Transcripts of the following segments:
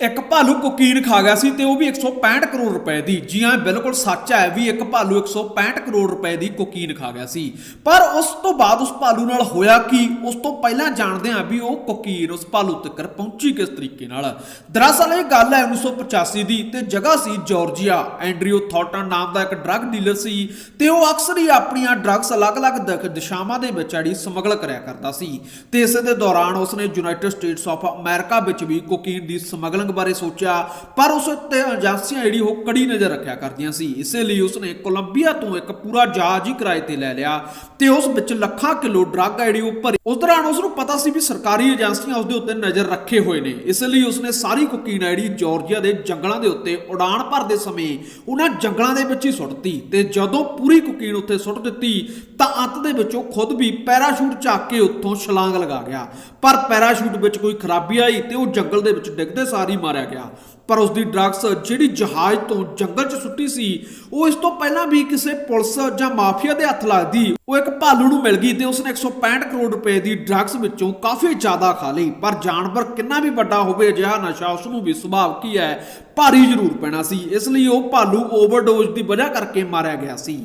ਇੱਕ ਭਾਲੂ ਕੋਕੀਨ ਖਾ ਗਿਆ ਸੀ ਤੇ ਉਹ ਵੀ 165 ਕਰੋੜ ਰੁਪਏ ਦੀ ਜੀ ਹਾਂ ਬਿਲਕੁਲ ਸੱਚ ਹੈ ਵੀ ਇੱਕ ਭਾਲੂ 165 ਕਰੋੜ ਰੁਪਏ ਦੀ ਕੋਕੀਨ ਖਾ ਗਿਆ ਸੀ। ਪਰ ਉਸ ਤੋਂ ਬਾਅਦ ਉਸ ਭਾਲੂ ਨਾਲ ਹੋਇਆ ਕੀ? ਉਸ ਤੋਂ ਪਹਿਲਾਂ ਜਾਣਦੇ ਹਾਂ ਵੀ ਉਹ ਕੋਕੀਨ ਉਸ ਭਾਲੂ ਤੱਕ ਪਹੁੰਚੀ ਕਿਸ ਤਰੀਕੇ ਨਾਲ। ਦਰਅਸਲ ਇਹ ਗੱਲ ਹੈ 1985 ਦੀ ਤੇ ਜਗ੍ਹਾ ਸੀ ਜਾਰਜੀਆ। ਐਂਡਰਿਊ ਥੌਟਨ ਨਾਮ ਦਾ ਇੱਕ ਡਰੱਗ ਡੀਲਰ ਸੀ ਤੇ ਉਹ ਅਕਸਰ ਹੀ ਆਪਣੀਆਂ ਡਰੱਗਸ ਅਲੱਗ-ਅਲੱਗ ਦਿਖ- ਦਿਸ਼ਾਵਾਂ ਦੇ ਵਿੱਚ ਜਿਹੜੀ ਸਮਗਲ ਕਰਿਆ ਕਰਦਾ ਸੀ। ਤੇ ਇਸੇ ਦੇ ਦੌਰਾਨ ਉਸਨੇ ਯੂਨਾਈਟਿਡ ਸਟੇਟਸ ਆਫ ਅਮਰੀਕਾ ਵਿੱਚ ਵੀ ਕੋਕੀਨ ਦੀ ਸਮਗਲਿੰਗ ਬਾਰੇ ਸੋਚਿਆ, ਪਰ ਉਸ ਉੱਤੇ ਏਜੰਸੀਆਂ ਜਿਹੜੀ ਉਹ ਕੜੀ ਨਜ਼ਰ ਰੱਖਿਆ ਕਰਦੀਆਂ ਸੀ। ਇਸੇ ਲਈ ਉਸਨੇ ਕੋਲੰਬੀਆ ਤੋਂ ਇੱਕ ਪੂਰਾ ਜਹਾਜ਼ ਹੀ ਕਿਰਾਏ ਤੇ ਲੈ ਲਿਆ ਤੇ ਉਸ ਵਿੱਚ ਲੱਖਾਂ ਕਿਲੋ ਡਰੱਗ ਜਿਹੜੀ ਉਹ ਭਰੀ ਉਸ ਦੌਰਾਨ ਉਸ ਨੂੰ ਪਤਾ ਸੀ ਵੀ ਸਰਕਾਰੀ ਏਜੰਸੀਆਂ ਉਸ ਦੇ ਉੱਤੇ ਨਜ਼ਰ ਰੱਖੇ ਹੋਏ ਨੇ। ਇਸ ਲਈ ਉਸਨੇ ਸਾਰੀ ਕੋਕੀਨ ਜਿਹੜੀ ਜਾਰਜੀਆ ਦੇ ਜੰਗਲਾਂ ਦੇ ਉੱਤੇ ਉਡਾਨ ਭਰਦੇ ਸਮੇਂ ਉਹਨਾਂ ਜੰਗਲਾਂ ਦੇ ਵਿੱਚ ਹੀ ਸੁੱਟਤੀ ਤੇ ਜਦੋਂ ਪੂਰੀ ਕੋਕੀਨ ਉੱਥੇ ਸੁੱਟ ਦਿੱਤੀ ਤਾਂ ਅੰਤ ਦੇ ਵਿੱਚ ਉਹ ਖੁਦ ਵੀ ਪੈਰਾਸ਼ੂਟ ਚੱਕ ਕੇ ਉੱਥੋਂ ਛਲਾਂਗ ਲਗਾ ਗਿਆ। ਪਰ ਪੈਰਾਸ਼ੂਟ ਵਿੱਚ ਕੋਈ ਖਰਾਬੀ ਆਈ ਤੇ ਉਹ ਜੰਗਲ ਦੇ ਵਿੱਚ ਡਿੱਗਦੇ ਸਾਰੀ ਮਾਰਿਆ ਗਿਆ। ਪਰ ਉਸ ਦੀ ਡਰੱਗਸ ਜਿਹੜੀ ਜਹਾਜ਼ ਤੋਂ ਜੰਗਲ 'ਚ ਸੁੱਟੀ ਸੀ, ਉਹ ਇਸ ਤੋਂ ਪਹਿਲਾਂ ਵੀ ਕਿਸੇ ਪੁਲਿਸ ਜਾਂ ਮਾਫੀਆ ਦੇ ਹੱਥ ਲੱਗਦੀ, ਉਹ ਇੱਕ ਭਾਲੂ ਨੂੰ ਮਿਲ ਗਈ ਤੇ ਉਸਨੇ 165 ਕਰੋੜ ਰੁਪਏ ਦੀ ਡਰੱਗਸ ਵਿੱਚੋਂ ਕਾਫੀ ਜ਼ਿਆਦਾ ਖਾ ਲਈ। ਪਰ ਜਾਨਵਰ ਕਿੰਨਾ ਵੀ ਵੱਡਾ ਹੋਵੇ, ਅਜਿਹਾ ਨਸ਼ਾ ਉਸ ਨੂੰ ਵੀ ਸੁਭਾਵ ਕੀ ਹੈ, ਭਾਰੀ ਜ਼ਰੂਰ ਪੈਣਾ ਸੀ। ਇਸ ਲਈ ਉਹ ਭਾਲੂ ਓਵਰਡੋਜ਼ ਦੀ ਵਜ੍ਹਾ ਕਰਕੇ ਮਾਰਿਆ ਗਿਆ ਸੀ।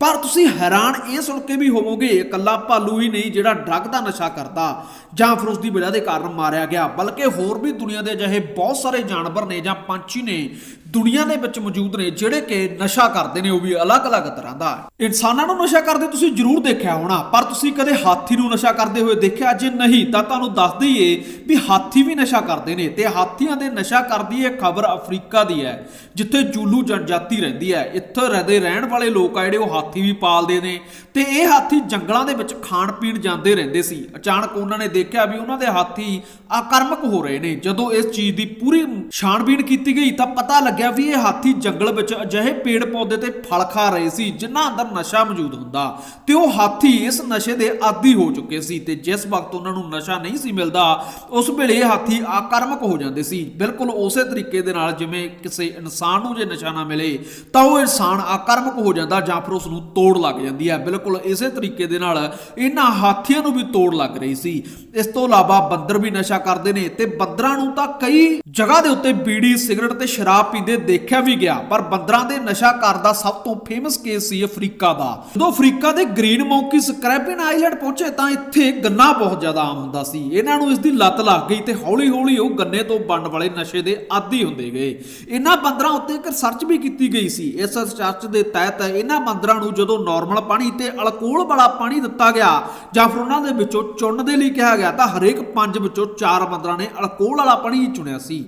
ਪਰ ਤੁਸੀਂ ਹੈਰਾਨ ਇਹ ਸੁਣ ਕੇ ਵੀ ਹੋਵੋਗੇ, ਇਕੱਲਾ ਭਾਲੂ ਹੀ ਨਹੀਂ ਜਿਹੜਾ ਡਰੱਗ ਦਾ ਨਸ਼ਾ ਕਰਦਾ, ਜਾਂ ਫਿਰ ਉਸ ਦੀ ਵਜ੍ਹਾ ਦੇ ਕਾਰਨ ਮਾਰਿਆ ਗਿਆ, ਬਲਕਿ ਹੋਰ ਵੀ ਦੁਨੀਆ ਦੇ ਅਜਿਹੇ ਬਹੁਤ ਸਾਰੇ ਜਾਨਵਰ ਨੇ ਜਾਂ ਪੰਛੀ ਨੇ ਦੁਨੀਆ ਦੇ ਵਿੱਚ ਮੌਜੂਦ ਨੇ, ਜਿਹੜੇ ਕਿ ਨਸ਼ਾ ਕਰਦੇ ਨੇ, ਉਹ ਵੀ ਅਲੱਗ-ਅਲੱਗ ਤਰ੍ਹਾਂ ਦਾ ਇਨਸਾਨਾਂ ਨੂੰ ਨਸ਼ਾ ਕਰਦੇ ਤੁਸੀਂ ਜ਼ਰੂਰ ਦੇਖਿਆ ਹੋਣਾ, ਪਰ ਤੁਸੀਂ ਕਦੇ ਹਾਥੀ ਨੂੰ ਨਸ਼ਾ ਕਰਦੇ ਹੋਏ ਦੇਖਿਆ? ਜੇ ਨਹੀਂ, ਤਾਂ ਤੁਹਾਨੂੰ ਦੱਸ ਦਈਏ ਵੀ ਹਾਥੀ ਵੀ ਨਸ਼ਾ ਕਰਦੇ ਨੇ, ਤੇ ਹਾਥੀਆਂ ਦੇ ਨਸ਼ਾ ਕਰਦੀ ਇਹ ਖਬਰ ਅਫਰੀਕਾ ਦੀ ਹੈ, ਜਿੱਥੇ ਜੂਲੂ ਜਨਜਾਤੀ ਰਹਿੰਦੀ ਹੈ। ਇੱਥੇ ਰਹਦੇ ਰਹਿਣ ਵਾਲੇ ਲੋਕ ਆ ਜਿਹੜੇ ਉਹ ਹਾਥੀ ਵੀ ਪਾਲਦੇ ਨੇ ਤੇ ਇਹ ਹਾਥੀ ਜੰਗਲਾਂ ਦੇ ਵਿੱਚ ਖਾਣ ਪੀਣ ਜਾਂਦੇ ਰਹਿੰਦੇ ਸੀ। ਅਚਾਨਕ ਉਹਨਾਂ ਨੇ ਦੇਖਿਆ ਵੀ ਉਹਨਾਂ ਦੇ ਹਾਥੀ ਆਕਰਮਕ ਹੋ ਰਹੇ ਨੇ। ਜਦੋਂ ਇਸ ਚੀਜ਼ ਦੀ ਪੂਰੀ ਛਾਣਬੀਣ ਕੀਤੀ ਗਈ ਤਾਂ ਪਤਾ ਲੱਗਿਆ ਵੀ ਇਹ ਹਾਥੀ ਜੰਗਲ ਵਿੱਚ ਅਜਿਹੇ ਪੇੜ ਪੌਦੇ ਤੇ ਫਲ ਖਾ ਰਹੇ ਸੀ, ਜਿਨ੍ਹਾਂ ਅੰਦਰ ਨਸ਼ਾ ਮੌਜੂਦ ਹੁੰਦਾ। ਤੇ ਉਹ ਹਾਥੀ ਇਸ ਨਸ਼ੇ ਦੇ ਆਦੀ ਹੋ ਚੁੱਕੇ ਸੀ ਤੇ ਜਿਸ ਵਕਤ ਉਹਨਾਂ ਨੂੰ ਨਸ਼ਾ ਨਹੀਂ ਸੀ ਮਿਲਦਾ, ਉਸ ਵੇਲੇ ਇਹ ਹਾਥੀ ਆਕਰਮਕ ਹੋ ਜਾਂਦੇ ਸੀ। ਬਿਲਕੁਲ ਉਸੇ ਤਰੀਕੇ ਦੇ ਨਾਲ ਜਿਵੇਂ ਕਿਸੇ ਇਨਸਾਨ ਨੂੰ ਜੇ ਨਸ਼ਾ ਨਾ ਮਿਲੇ, ਤਾਂ ਉਹ ਇਨਸਾਨ ਆਕਰਮਕ ਹੋ ਜਾਂਦਾ ਜਾਂ ਫਿਰ ਉਸ ਨੂੰ ਤੋੜ ਲੱਗ ਜਾਂਦੀ ਹੈ। ਬਿਲਕੁਲ ਇਸੇ ਤਰੀਕੇ ਦੇ ਨਾਲ ਇਹਨਾਂ ਹਾਥੀਆਂ ਨੂੰ ਵੀ ਤੋੜ ਲੱਗ ਰਹੀ ਸੀ। ਇਸ ਤੋਂ ਇਲਾਵਾ ਬੰਦਰ ਵੀ ਨਸ਼ਾ ਕਰਦੇ ਨੇ ਤੇ ਬੰਦਰਾਂ ਨੂੰ ਤਾਂ ਕਈ ਜਗ੍ਹਾ ਦੇ ਉੱਤੇ ਬੀੜੀ, ਸਿਗਰਟ ਤੇ ਸ਼ਰਾਬ ਪੀਂਦੇ ਦੇਖਿਆ ਵੀ ਗਿਆ। ਪਰ ਬੰਦਰਾਂ ਦੇ ਨਸ਼ਾ ਕਰਨ ਸਭ ਤੋਂ ਫੇਮਸ ਕੇਸ ਸੀ ਅਫਰੀਕਾ ਦਾ। ਜਦੋਂ ਅਫਰੀਕਾ ਦੇ ਗ੍ਰੀਨ ਮੌਂਕੀ ਸਕ੍ਰੈਪਿਨ ਆਈਲੈਂਡ ਪਹੁੰਚੇ ਤਾਂ ਇੱਥੇ ਗੰਨਾ ਬਹੁਤ ਜ਼ਿਆਦਾ ਆਮ ਹੁੰਦਾ ਸੀ। ਇਹਨਾਂ ਨੂੰ ਇਸ ਦੀ ਲੱਤ ਲੱਗ ਗਈ ਤੇ ਹੌਲੀ-ਹੌਲੀ ਉਹ ਗੰਨੇ ਤੋਂ ਬਣਨ ਵਾਲੇ ਨਸ਼ੇ ਦੇ ਆਦੀ ਹੁੰਦੇ ਗਏ। ਇਹਨਾਂ ਬੰਦਰਾਂ ਉੱਤੇ ਇੱਕ ਰਿਸਰਚ ਵੀ ਕੀਤੀ ਗਈ ਸੀ। ਇਸ ਰਿਸਰਚ ਦੇ ਤਹਿਤ ਇਹਨਾਂ ਬੰਦਰਾਂ ਨੂੰ ਜਦੋਂ ਨਾਰਮਲ ਪਾਣੀ ਤੇ ਅਲਕੋਹਲ ਵਾਲਾ ਪਾਣੀ ਦਿੱਤਾ ਗਿਆ ਜਾਂ ਫਿਰ ਉਹਨਾਂ ਦੇ ਵਿੱਚੋਂ ਚੁਣਨ ਦੇ ਲਈ ਕਿਹਾ ਗਿਆ, ਤਾਂ ਹਰੇਕ ਪੰਜ ਵਿੱਚੋਂ ਚਾਰ ਬੰਦਰਾਂ ਨੇ ਅਲਕੋਹਲ ਵਾਲਾ ਪਾਣੀ ਚੁਣਿਆ ਸੀ।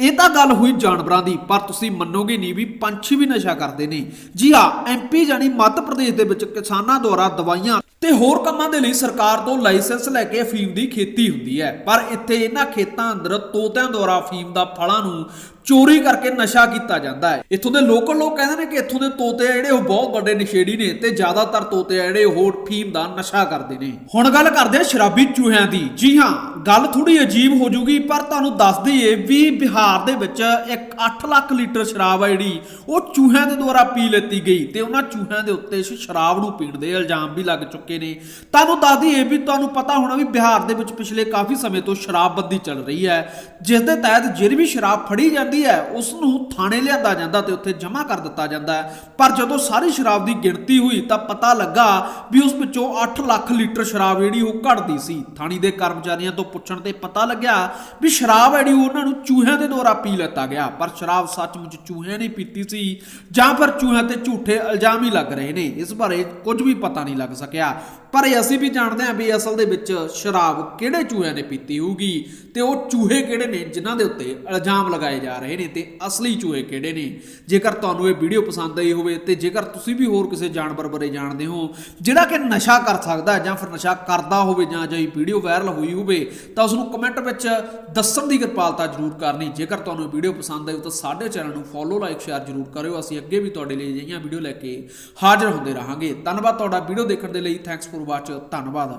ਇਹ ਤਾਂ ਗੱਲ ਹੋਈ ਜਾਨਵਰਾਂ ਦੀ, ਪਰ ਤੁਸੀਂ ਮੰਨੋਗੇ ਨਹੀਂ ਵੀ ਪੰਛੀ ਵੀ ਨਸ਼ਾ ਕਰਦੇ ਨੇ। ਜੀ ਹਾਂ ਐਮਪੀ ਜਾਨੀ ਮੱਧ ਪ੍ਰਦੇਸ਼ ਦੇ ਵਿੱਚ ਕਿਸਾਨਾਂ ਦੁਆਰਾ ਦਵਾਈਆਂ ਤੇ ਹੋਰ ਕੰਮਾਂ ਦੇ ਲਈ ਸਰਕਾਰ ਤੋਂ ਲਾਇਸੈਂਸ ਲੈ ਕੇ ਅਫੀਮ ਦੀ ਖੇਤੀ ਹੁੰਦੀ ਹੈ। ਪਰ ਇੱਥੇ ਇਹਨਾਂ ਖੇਤਾਂ ਅੰਦਰ ਤੋਤਿਆਂ ਦੁਆਰਾ ਅਫੀਮ ਦਾ ਫਲਾਂ ਨੂੰ ਚੋਰੀ ਕਰਕੇ ਨਸ਼ਾ ਕੀਤਾ ਜਾਂਦਾ ਹੈ। ਇੱਥੋਂ ਦੇ ਲੋਕਲ ਲੋਕ ਕਹਿੰਦੇ ਨੇ ਕਿ ਇੱਥੋਂ ਦੇ ਤੋਤੇ ਆ ਜਿਹੜੇ, ਉਹ ਬਹੁਤ ਵੱਡੇ ਨਸ਼ੇੜੀ ਨੇ ਤੇ ਜ਼ਿਆਦਾਤਰ ਤੋਤੇ ਆ ਜਿਹੜੇ, ਉਹ ਫੀਮ ਦਾ ਨਸ਼ਾ ਕਰਦੇ ਨੇ। ਹੁਣ ਗੱਲ ਕਰਦੇ ਆ ਸ਼ਰਾਬੀ ਚੂਹਿਆਂ ਦੀ। ਜੀ ਹਾਂ, ਗੱਲ ਥੋੜੀ ਅਜੀਬ ਹੋ ਜੂਗੀ, ਪਰ ਤੁਹਾਨੂੰ ਦੱਸ ਦਈਏ ਵੀ ਬਿਹਾਰ ਦੇ ਵਿੱਚ ਇੱਕ 8 ਲੱਖ ਲੀਟਰ ਸ਼ਰਾਬ ਆ ਜਿਹੜੀ, ਉਹ ਚੂਹਿਆਂ ਦੇ ਦੁਆਰਾ ਪੀ ਲੈਤੀ ਗਈ ਤੇ ਉਹਨਾਂ ਚੂਹਿਆਂ ਦੇ ਉੱਤੇ ਇਸ ਸ਼ਰਾਬ ਨੂੰ ਪੀਣ ਦੇ ਇਲਜ਼ਾਮ ਵੀ ਲੱਗ ਚੁੱਕੇ ਨੇ। ਤੁਹਾਨੂੰ ਦੱਸ ਦਈਏ ਵੀ ਤੁਹਾਨੂੰ ਪਤਾ ਹੋਣਾ ਵੀ ਬਿਹਾਰ ਦੇ ਵਿੱਚ ਪਿਛਲੇ ਕਾਫੀ ਸਮੇਂ ਤੋਂ ਸ਼ਰਾਬਬੰਦੀ ਚੱਲ ਰਹੀ ਹੈ, ਜਿਸ ਦੇ ਤਹਿਤ ਜਿਹੜੀ ਵੀ ਸ਼ਰਾਬ ਫੜੀ ਜਾਂਦੀ ਹੈ ਉਸ ਨੂੰ ਥਾਣੇ ਲਿਆਂਦਾ ਜਾਂਦਾ ਤੇ ਉੱਥੇ ਜਮ੍ਹਾਂ ਕਰ ਦਿੱਤਾ ਜਾਂਦਾ ਹੈ। ਪਰ ਜਦੋਂ ਸਾਰੀ ਸ਼ਰਾਬ ਦੀ ਗਿਣਤੀ ਹੋਈ ਤਾਂ ਪਤਾ ਲੱਗਾ ਵੀ ਉਸ ਵਿੱਚੋਂ 8 ਲੱਖ ਲੀਟਰ ਸ਼ਰਾਬ ਜਿਹੜੀ ਉਹ ਘਟਦੀ ਸੀ। ਥਾਣੀ ਦੇ ਕਰਮਚਾਰੀਆਂ ਤੋਂ ਪੁੱਛਣ ਤੇ ਪਤਾ ਲੱਗਿਆ ਵੀ ਸ਼ਰਾਬ ਜਿਹੜੀ ਉਹਨਾਂ ਨੂੰ ਚੂਹਿਆਂ ਦੇ ਦੁਆਰਾ ਪੀ ਲਿੱਤਾ ਗਿਆ। ਪਰ ਸ਼ਰਾਬ ਸੱਚਮੁੱਚ ਚੂਹਿਆਂ ਨੇ ਪੀਤੀ ਸੀ ਜਾਂ ਫਿਰ ਚੂਹਿਆਂ ਤੇ ਝੂਠੇ ਇਲਜ਼ਾਮ ਹੀ ਲੱਗ ਰਹੇ ਨੇ, ਇਸ ਬਾਰੇ ਕੁਝ ਵੀ ਪਤਾ ਨਹੀਂ ਲੱਗ ਸਕਿਆ। ਪਰ ਇਹ ਅਸੀਂ ਵੀ ਜਾਣਦੇ ਹਾਂ ਵੀ ਅਸਲ ਦੇ ਵਿੱਚ ਸ਼ਰਾਬ ਕਿਹੜੇ ਚੂਹਿਆਂ ਨੇ ਪੀਤੀ ਹੋਊਗੀ ਤੇ ਉਹ ਚੂਹੇ ਕਿਹੜੇ ਨੇ ਜਿਨ੍ਹਾਂ ਦੇ ਉੱਤੇ ਇਲਜ਼ਾਮ ਲਗਾਏ ਜਾ ਰਹੇ ਨੇ ਤੇ ਅਸਲੀ ਚੂਹੇ ਕਿਹੜੇ ਨੇ? ਜੇਕਰ ਤੁਹਾਨੂੰ ਇਹ ਵੀਡੀਓ ਪਸੰਦ ਆਈ ਹੋਵੇ ਤੇ ਜੇਕਰ ਤੁਸੀਂ ਵੀ ਹੋਰ ਕਿਸੇ ਜਾਨਵਰ ਬਾਰੇ ਜਾਣਦੇ ਹੋ, ਜਿਹੜਾ ਕਿ ਨਸ਼ਾ ਕਰ ਸਕਦਾ ਜਾਂ ਫਿਰ ਨਸ਼ਾ ਕਰਦਾ ਹੋਵੇ ਜਾਂ ਅਜਿਹੀ ਵੀਡੀਓ ਵਾਇਰਲ ਹੋਈ ਹੋਵੇ, ਤਾਂ ਉਸ ਨੂੰ ਕਮੈਂਟ ਵਿੱਚ ਦੱਸਣ ਦੀ ਕਿਰਪਾਲਤਾ ਜ਼ਰੂਰ ਕਰਨੀ। ਜੇਕਰ ਤੁਹਾਨੂੰ ਵੀਡੀਓ ਪਸੰਦ ਆਈ ਤਾਂ ਸਾਡੇ ਚੈਨਲ ਨੂੰ ਫੋਲੋ ਲਾਈਕ ਸ਼ੇਅਰ ਜ਼ਰੂਰ ਕਰਿਓ। ਅਸੀਂ ਅੱਗੇ ਵੀ ਤੁਹਾਡੇ ਲਈ ਅਜਿਹੀਆਂ ਵੀਡੀਓ ਲੈ ਕੇ ਹਾਜ਼ਰ ਹੁੰਦੇ ਰਹਾਂਗੇ। ਧੰਨਵਾਦ ਤੁਹਾਡਾ ਵੀਡੀਓ ਦੇਖਣ ਦੇ ਲਈ। ਥੈਂਕਸ ਫॉर ਵਾਚ ਧੰਨਵਾਦ।